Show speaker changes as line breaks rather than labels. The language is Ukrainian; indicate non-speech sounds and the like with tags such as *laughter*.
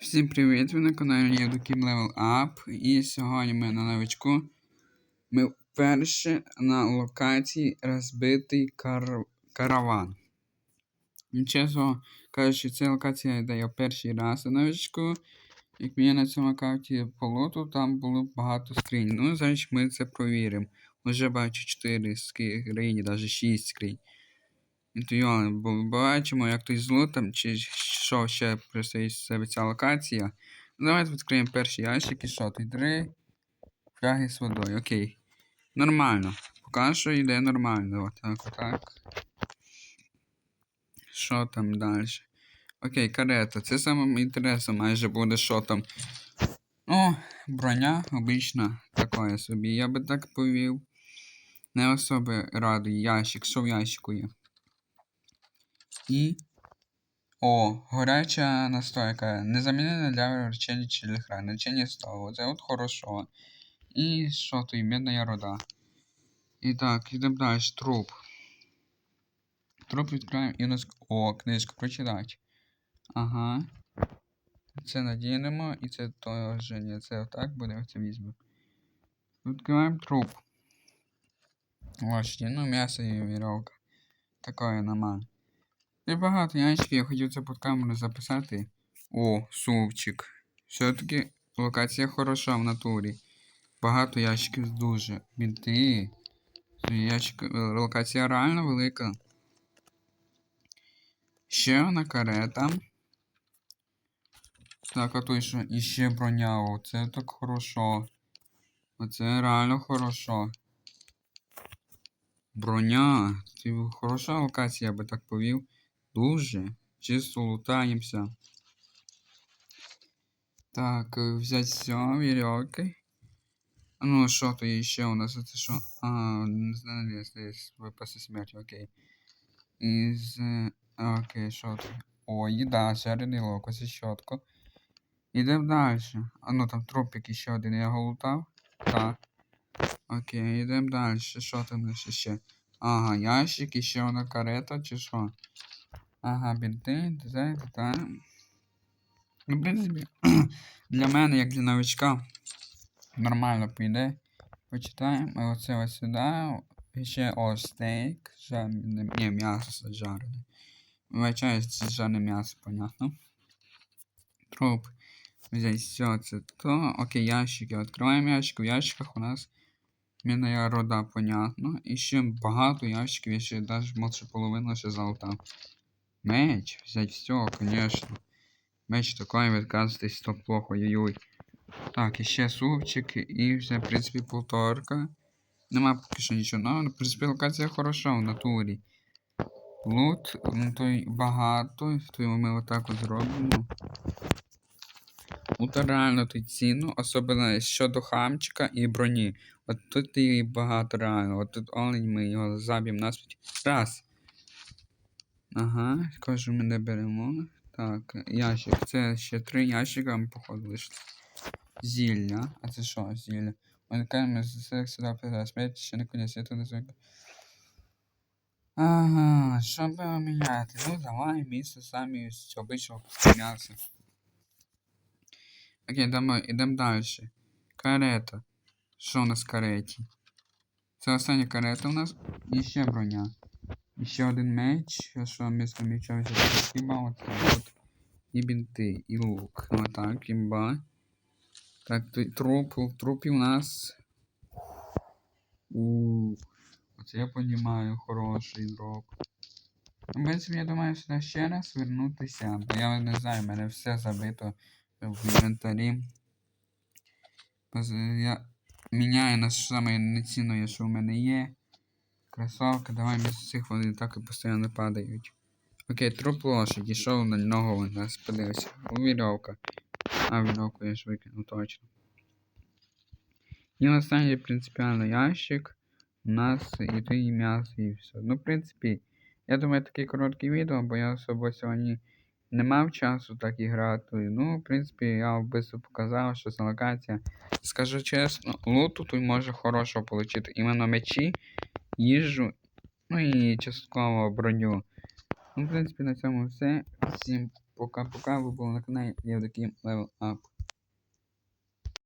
Всім привіт! Ви на каналі Євдокім Level Up. І сьогодні ми на новичку. Ми вперше на локації розбитий кар... караван. І чесно кажучи, ця локація де я перший раз на новичку. Як мені на цьому аккаунті по лоту, там було багато скринь. Ну, зараз ми це провіримо. Уже бачу 4 скрині, навіть 6 скринь. Бо бачимо, як той з лутом, чи що ще представить з себе ця локація. Ну, Давайте відкриємо перший ящик і що тут три фляги з водою. Окей. Нормально. Поки що йде нормально. Отак, отак. Що там далі? Окей, карета. Це саме інтересно майже буде, що там. Ну, броня обична такое собі. Я би так повів. Не особо радий ящик, що в ящику є. І. О, горяча настойка. Незамінена для речення чи лихра. Речення стало. Це от хорошо. І що то іменно рода. І так, йдемо далі. Труп. Труп відкриваємо і у нас. О, книжка прочитати. Ага. Це надінемо і це теж ні. Це отак буде, це візьмемо. Відкриваємо труп. Ось, ну м'ясо і вірьовка. Такое нормально. І багато ящиків, я хотів це під камеру записати. О, сувчик. Все-таки локація хороша в натурі. Багато ящиків дуже. Бінти. Ящик... Локація реально велика. Ще одна карета. Так, а то ще броня. О, це так хорошо. Оце реально хорошо. Броня. Це хороша локація, я би так повів. Дуже. Чисто лутаємося. Так, взять все, веревки. Ну, що то є ще у нас? Це що? А, не знаю, здесь випаси смерті, окей. Із... е, Окей, що то? О, їда, жарений лук, ось щотко. Ідемо далі. А ну там трупик ще один, я його лутав. Так. Окей, йдемо далі. Що там ще ще? Ага, ящик, і ще одна карета, чи що? Ага, бінти, дизайн, деталі. Ну, в принципі, *clears throat* для мене, як для новичка, нормально піде. Почитаємо. Оце ось сюди. І ще о, стейк. Жарене. Ні, м'ясо жарене. Вибачаю, це жарене м'ясо, понятно. Труп. Взять все це то. Окей, ящики. Відкриваємо ящик. В ящиках у нас Мінна рода, понятно. І ще багато ящиків, я ще навіть може половину ще залутав. Меч, взять все, конечно. Меч такой відказуватись, то плохо, ой-ой. Так, і ще супчик, і все, в принципі, полторка. Нема поки що нічого. Ну, в принципі, локація хороша в натурі. Лут, ну той багато, то ми отак от зробимо. Лута реально тут ціну, особливо щодо хамчика і броні. От тут і багато реально. От тут олень ми його заб'ємо насправді. Раз. Ага, кажу, ми не беремо. Так, ящик. Це ще три ящика, походу лише. Зілля. А це що, зілля? Уникаємо з сюди смерть, ще не коня світу не звикли. Ага, що би міняти? Ну, давай місце самі з обичного м'яса. Окей, йдемо, йдемо далі. Карета. Що у нас в кареті? Це остання карета у нас. І ще броня. Ще один меч. Що місто меча хіба от от. І бінти, і лук. Отак, імба. Так, труп, трупі у нас. Ууу. Оце я понімаю, хороший дроп. Ну, в принципі, я думаю, сюди ще раз вернутися. Я не знаю, в мене все забито в інвентарі. Я міняю на саме нецінне, що в мене є. Кросовки, давай місце цих вони так і постійно падають. Окей, труп лошадь, ішов на ногу у нас, подивився. Вірьовка. А, вірьовку я ж викинув точно. І останній принципіально ящик. У нас і то і м'ясо, і все. Ну, в принципі, я думаю, таке коротке відео, бо я особо сьогодні не мав часу так і грати. Ну, в принципі, я вбивство показав, що це локація. Скажу чесно, луту тут може хорошого отримати. Іменно мечі, їжу, ну і частково броню. Ну, в принципі, на цьому все. Всім пока-пока. Ви були на каналі Євдокім Level Up.